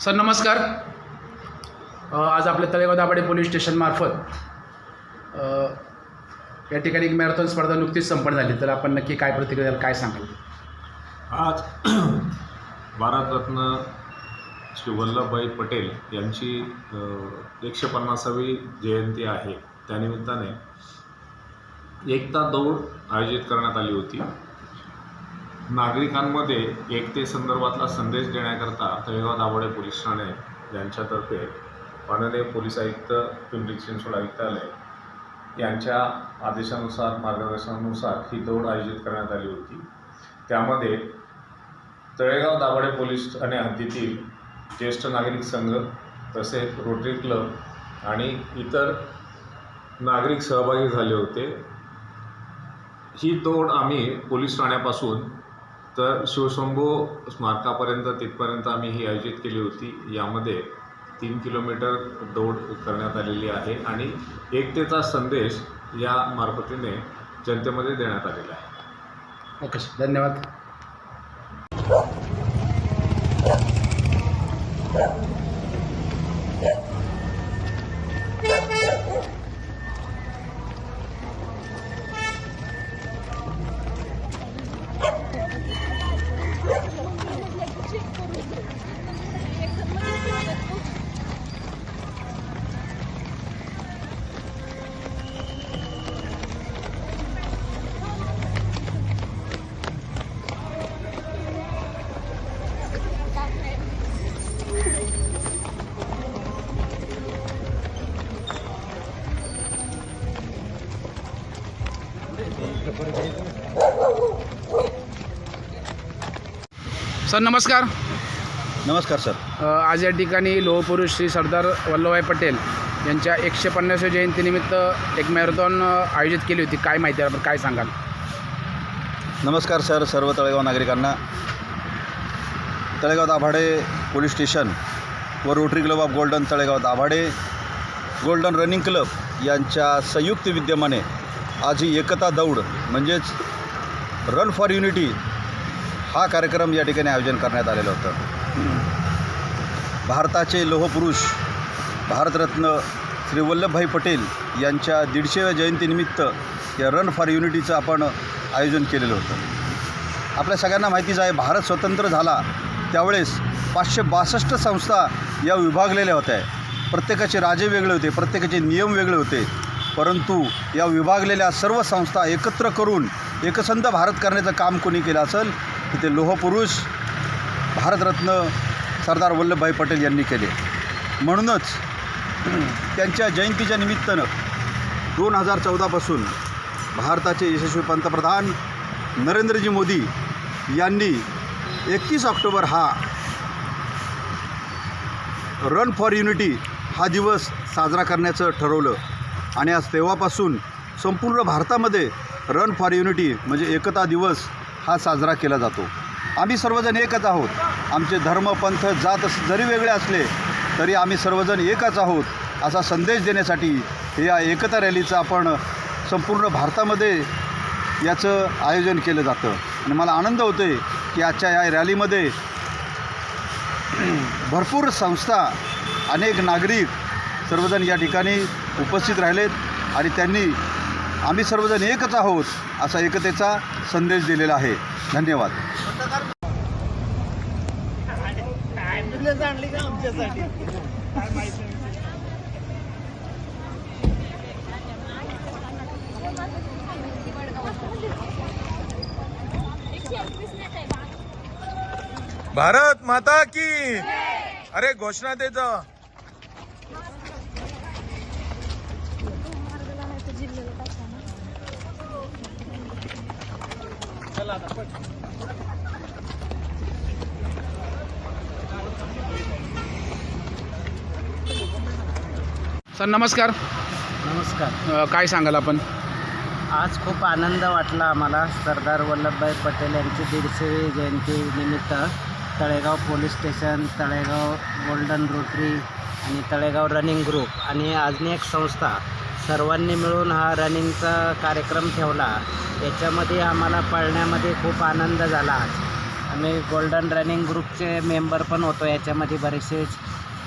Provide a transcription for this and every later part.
Sir नमस्कार. आज आपल्या तळेगाव दाभाडे पोलीस स्टेशनमार्फत या ठिकाणी एक मॅरेथॉन स्पर्धा नुकतीच संपन्न झाली. तर आपण नक्की काय प्रतिक्रिया द्याल काय सांगाल? आज भारतरत्न श्री वल्लभभाई पटेल यांची एकशे पन्नासावी जयंती आहे. त्यानिमित्ताने एकता दौड आयोजित करण्यात आली होती. नागरिकांमध्ये एकतेसंदर्भातला संदेश देण्याकरता तळेगाव दाभोडे पोलीस ठाणे यांच्यातर्फे माननीय पोलीस आयुक्त पिंपरी चिंचवड आयुक्तालय यांच्या आदेशानुसार मार्गदर्शनानुसार ही दौड आयोजित करण्यात आली होती. त्यामध्ये तळेगाव दाभाडे पोलीस ठाणे हद्दीतील ज्येष्ठ नागरिक संघ तसेच रोटरी क्लब आणि इतर नागरिक सहभागी झाले होते. ही दौड आम्ही पोलीस ठाण्यापासून तर शिवशंभू स्मारकापर्यंत तिथपर्यंत आम्ही ही आयोजित केली होती. यामध्ये तीन किलोमीटर दौड करण्यात आलेली आहे आणि एकतेचा संदेश या मार्फतीने जनतेमध्ये देण्यात आलेला आहे. ओके सर धन्यवाद. सर नमस्कार. नमस्कार सर. अ, आज या ठिकाणी लोहपुरुष श्री सरदार वल्लभभाई पटेल यांच्या एकशे पन्नासव्या जयंतीनिमित्त एक मॅरेथॉन अ, आयोजित केली होती. काय माहिती आहे आपण काय सांगाल? नमस्कार सर सर्व तळेगाव नागरिकांना. तळेगाव दाभाडे पोलीस स्टेशन व rotary club of golden Talegaon Dabhade golden running club यांच्या संयुक्त विद्यमाने आज ही एकता दौड म्हणजेच रन फॉर युनिटी हा कार्यक्रम या ठिकाणी आयोजन करण्यात आलेलं होतं. भारताचे लोहपुरुष भारतरत्न श्री वल्लभभाई पटेल यांच्या दीडशेव्या जयंतीनिमित्त या रन फॉर युनिटीचं आपण आयोजन केलेलं होतं. आपल्या सगळ्यांना माहितीच आहे भारत स्वतंत्र झाला त्यावेळेस पाचशे बासष्ट संस्था या विभागलेल्या होत्या. प्रत्येकाचे राजे वेगळे होते प्रत्येकाचे नियम वेगळे होते. परंतु या विभागलेल्या सर्व संस्था एकत्र करून एकसंध भारत करण्याचं काम कोणी केलं असेल तर ते लोहपुरुष भारतरत्न सरदार वल्लभभाई पटेल यांनी केले. म्हणूनच त्यांच्या जयंतीच्या निमित्तानं दोन हजार चौदापासून भारताचे यशस्वी पंतप्रधान नरेंद्रजी मोदी यांनी एकतीस ऑक्टोबर हा रन फॉर युनिटी हा दिवस साजरा करण्याचं ठरवलं. आणि आज तेव्हापासून संपूर्ण भारतामध्ये रन फॉर युनिटी म्हणजे एकता दिवस हा साजरा केला जातो. आम्ही सर्वजण एकच आहोत. आमचे धर्म पंथ जात अस- जरी वेगळे असले तरी आम्ही सर्वजण एकच आहोत असा संदेश देण्यासाठी या एकता रॅलीचं आपण संपूर्ण भारतामध्ये याचं आयोजन केलं जातं. आणि मला आनंद होतो आहे की आजच्या या रॅलीमध्ये भरपूर संस्था अनेक नागरिक सर्वजण या ठिकाणी उपस्थित राहिलेत आणि त्यांनी आम्ही सर्वजण एकच आहोत असा एकतेचा संदेश दिलेला आहे. धन्यवाद. भारत माता की। अरे घोषणा देत सर नमस्कार. नमस्कार. अ, काय सांगाल आपण? आज खूप आनंद वाटला आम्हाला. सरदार वल्लभभाई पटेल यांची दीडशेवी जयंती निमित्त Talegaon police station Talegaon golden rotary आणि तळेगाव रनिंग ग्रुप आणि अनेक संस्था सर्वांनी मिळून हा रनिंगचा कार्यक्रम ठेवला. याच्यामध्ये आम्हाला पळण्यामध्ये खूप आनंद झाला. आम्ही गोल्डन रनिंग ग्रुपचे मेंबर पण होतो. याच्यामध्ये बरेचसेच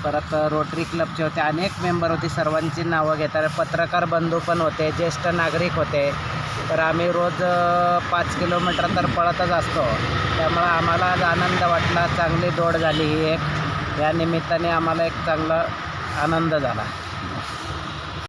परत रोटरी क्लबचे होते. अनेक मेंबर होते. सर्वांची नावं घेतात. पत्रकार बंधू पण होते. ज्येष्ठ नागरिक होते. तर आम्ही रोज पाच किलोमीटर तर पळतच असतो. त्यामुळं आम्हाला आज आनंद वाटला. चांगली दौड झाली ही एक. या निमित्ताने आम्हाला एक चांगला आनंद झाला.